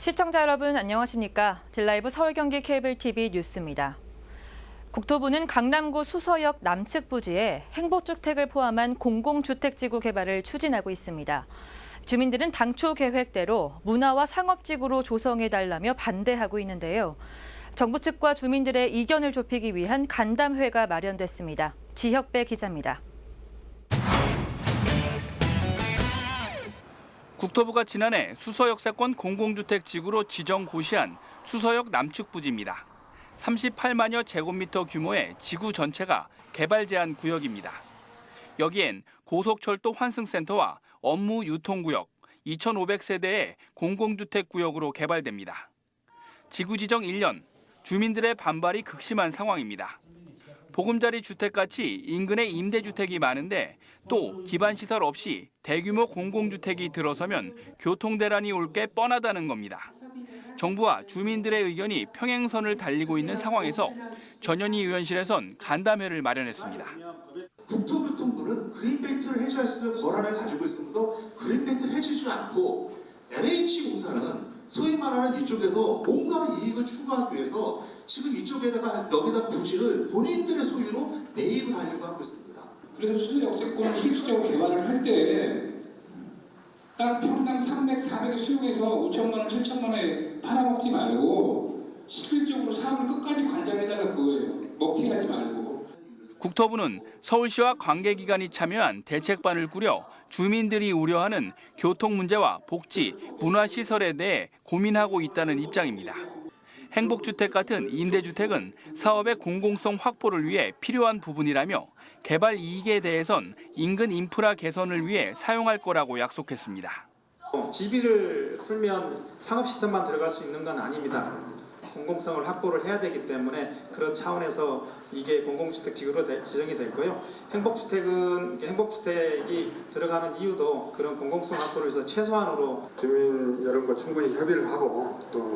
시청자 여러분 안녕하십니까? 딜라이브 서울 경기 케이블 TV 뉴스입니다. 국토부는 강남구 수서역 남측 부지에 행복주택을 포함한 공공주택지구 개발을 추진하고 있습니다. 주민들은 당초 계획대로 문화와 상업지구로 조성해달라며 반대하고 있는데요. 정부 측과 주민들의 이견을 좁히기 위한 간담회가 마련됐습니다. 지혁배 기자입니다. 국토부가 지난해 수서역세권 공공주택 지구로 지정 고시한 수서역 남측 부지입니다. 38만여 제곱미터 규모의 지구 전체가 개발 제한 구역입니다. 여기엔 고속철도 환승센터와 업무 유통구역, 2,500세대의 공공주택 구역으로 개발됩니다. 지구 지정 1년, 주민들의 반발이 극심한 상황입니다. 보금자리 주택같이 인근에 임대주택이 많은데 또 기반시설 없이 대규모 공공주택이 들어서면 교통대란이 올 게 뻔하다는 겁니다. 정부와 주민들의 의견이 평행선을 달리고 있는 상황에서 전현희 의원실에선 간담회를 마련했습니다. 국토교통부는 그린벨트를 해제할 수 있는 권한을 가지고 있으면서 그린벨트를 해주지 않고 LH공사는 소위 말하는 이쪽에서 뭔가 이익을 추구하기 위해서 지금 이쪽에다가 여기다 부지를 본인들의 소유로 매입을 하려고 하고 있습니다. 그래서 수소 역세권을 실질적으로 개발을 할 때 땅 평당 300, 400을 수용해서 5천만 원, 7천만 원에 팔아먹지 말고 실질적으로 사업을 끝까지 관장해달라 그거예요. 먹튀하지 말고. 국토부는 서울시와 관계기관이 참여한 대책반을 꾸려 주민들이 우려하는 교통 문제와 복지, 문화시설에 대해 고민하고 있다는 입장입니다. 행복주택 같은 임대주택은 사업의 공공성 확보를 위해 필요한 부분이라며 개발 이익에 대해선 인근 인프라 개선을 위해 사용할 거라고 약속했습니다. 지비를 풀면 상업시설만 들어갈 수 있는 건 아닙니다. 공공성을 확보를 해야 되기 때문에 그런 차원에서 이게 공공주택 지구로 되- 지정이 됐고요. 행복주택은 행복주택이 들어가는 이유도 그런 공공성 확보를 위해서 최소한으로 주민 여러분과 충분히 협의를 하고 또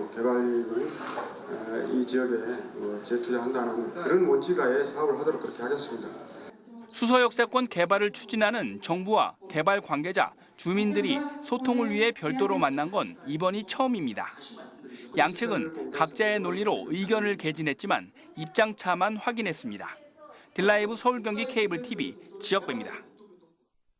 어, 이 지역에 어, 재투자한다는 그런 원칙하에 사업을 하도록 그렇게 하겠습니다. 수서역세권 개발을 추진하는 정부와 개발 관계자, 주민들이 소통을 위해 별도로 만난 건 이번이 처음입니다. 양측은 각자의 논리로 의견을 개진했지만 입장차만 확인했습니다. 딜라이브 서울경기 케이블 TV 지역배입니다.